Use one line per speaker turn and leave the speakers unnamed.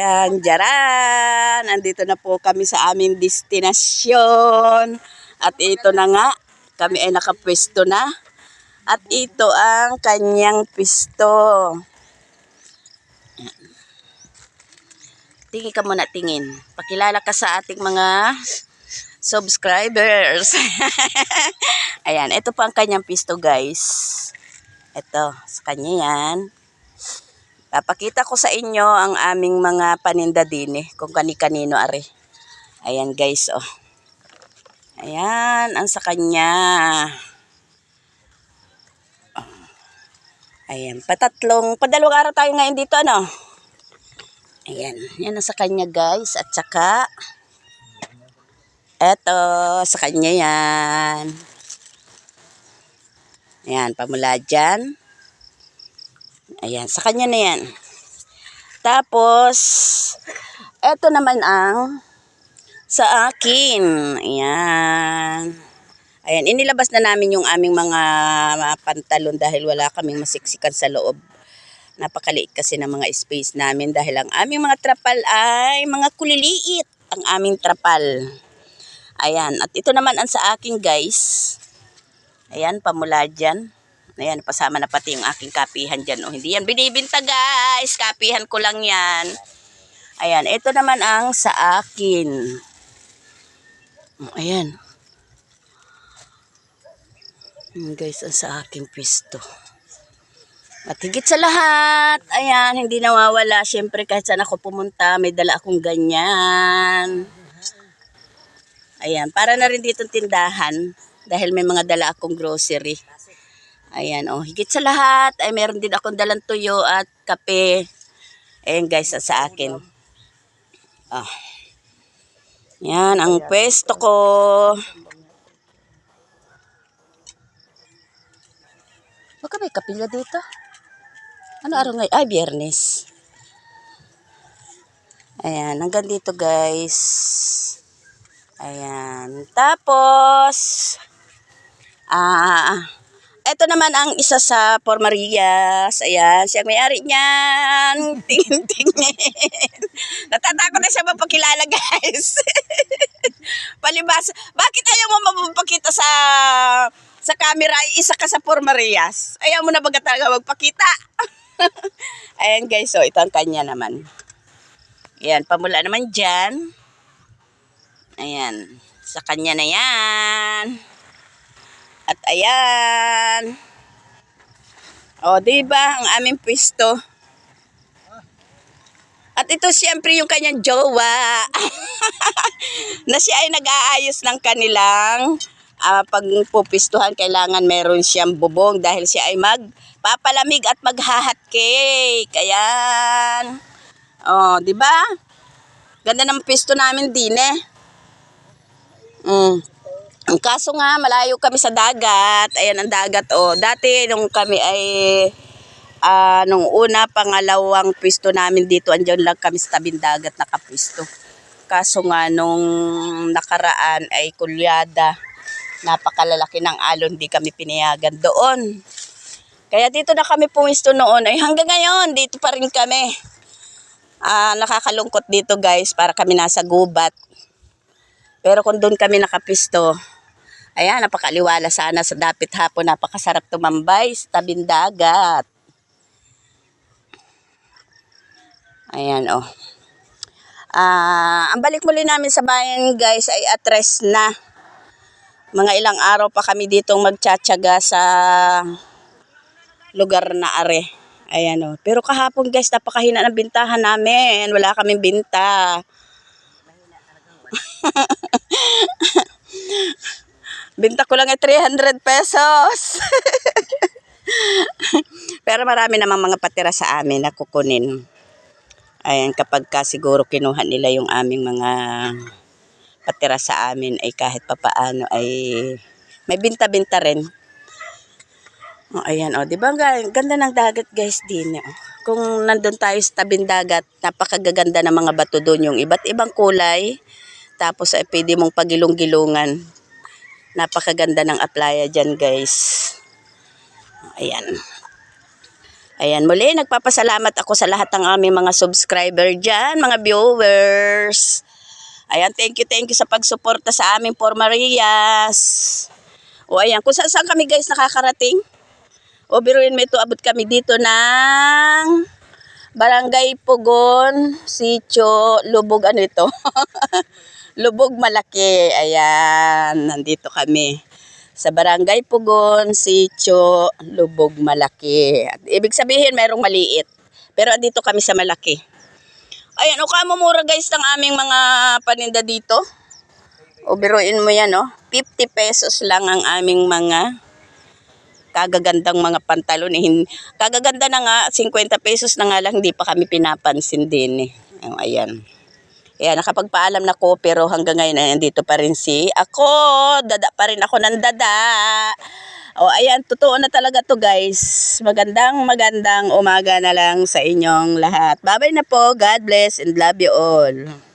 Ayan, jaran! Andito na po kami sa aming destinasyon. At ito na nga, kami ay nakapwesto na. At ito ang kanyang pisto. Tingin ka muna, tingin. Pakilala ka sa ating mga subscribers. Ayan, ito po ang kanyang pisto, guys. Ito, sa kanya yan. Papakita ko sa inyo ang aming mga paninda din eh, kung kani-kanino are. Ayan guys, oh. Ayan, ang sa kanya. Ayan, patatlong, padalawang araw tayo ngayon dito, ano? Ayan, yan ang sa kanya guys. At saka, eto, sa kanya yan. Ayan, pamula dyan. Ayan, sa kanya na yan. Tapos, eto naman ang sa akin. Ayan. Ayan, inilabas na namin yung aming mga, pantalon dahil wala kaming masiksikan sa loob. Napakaliit kasi ng mga space namin dahil ang aming mga trapal ay mga kuliliit ang aming trapal. Ayan, at ito naman ang sa akin guys. Ayan, pamula dyan. Ayan, pasama na pati yung aking kapihan dyan. Oh, hindi yan binibinta guys. Kapihan ko lang yan. Ayan, ito naman ang sa akin. Oh, Ayan. Ayan guys, ang sa aking pisto. At higit sa lahat, ayan, hindi nawawala. Siyempre kahit saan ako pumunta, may dala akong ganyan. Ayan, para na rin dito tindahan dahil may mga dala akong grocery. Ayan, oh, higit sa lahat, ay meron din akong dalang tuyo at kape. Ayan guys, sa akin. Ah. Yan, ang pwesto ko. Baka may kapilya dito. Ano araw ngayon? Ay, biyernes. Ayan, hanggang dito guys. Ayan. Tapos, ah, ito naman ang isa sa Por Marias. Ayan, siya may-ari niyan. Tingin, tingin. Natatakot na siya mapakilala, guys. Palibas, bakit ayaw mo mapapakita sa sa camera ay isa ka sa Por Marias? Ayaw mo na baga talaga magpakita? Ayan guys, so ito ang kanya naman. Ayan, pamula naman dyan. Ayan, sa kanya na yan. At ayan. O, di ba ang aming pwesto? At ito siyempre yung kanyang jowa. na siya ay nag-aayos ng kanilang ah, pagpupistuhan. Kailangan meron siyang bubong dahil siya ay magpapalamig at maghahat cake. Ayan. O, di ba? Ganda ng pisto namin din eh. Mm. Ang kaso nga, malayo kami sa dagat. Ayan ang dagat, oh. Dati, nung kami ay, ah, nung una, pangalawang pwesto namin dito, andyan lang kami sa tabing dagat nakapwesto. Kaso nga, nung nakaraan ay kulyada. Napakalalaki ng alon, di kami pinayagan doon. Kaya dito na kami pumisto noon. Ay hanggang ngayon, dito pa rin kami. Ah, nakakalungkot dito guys, para kami nasa gubat. Pero kung doon kami nakapisto, ayan, napakaliwala sana sa dapit hapon. Napakasarap tumambay sa tabing dagat. Ayan, oh. Ah, ang balik muli namin sa bayan, guys, ay atres na. Mga ilang araw pa kami ditong magtsatsaga sa lugar na are. Ayan, oh. Pero kahapon, guys, napakahina ng bintahan namin. Wala kaming binta. Binta ko lang ay 300 pesos. Pero marami namang mga patira sa amin na kukunin. Ayan, kapag ka siguro kinuha nila yung aming mga patira sa amin ay kahit papaano ay may binta-binta rin. Oh, ayan, oh, 'di ba? Ganda ng dagat, guys, din. Oh. Kung nandun tayo sa tabing dagat, napakagaganda ng mga bato doon, yung iba't ibang kulay. Tapos ay pwede mong pagilong-gilungan. Napakaganda ng aplaya dyan, guys. Ayan. Ayan, muli nagpapasalamat ako sa lahat ng aming mga subscriber dyan, mga viewers. Ayan, thank you, thank you sa pagsuporta sa aming Por Marias. O ayan, kung saan, saan kami guys nakakarating? O biruin mo ito, abot kami dito ng Barangay Pugon, Sitio, Lubog, ano ito? Lubog Malaki. Ayan, nandito kami sa Barangay Pugon, Sitio, Lubog Malaki. At ibig sabihin, mayroong maliit. Pero andito kami sa malaki. Ayan, o kamumura guys ng aming mga paninda dito. O biruin mo yan, oh. 50 pesos lang ang aming mga kagagandang mga pantalon. Eh, kagaganda na nga, 50 pesos na nga lang, hindi pa kami pinapansin din eh. Ayan. Ayan, nakapagpaalam na ko, pero hanggang ngayon, ay nandito pa rin si ako. Dada pa rin ako ng dada. O, ayan, totoo na talaga to guys. Magandang, magandang umaga na lang sa inyong lahat. Bye-bye na po. God bless and love you all.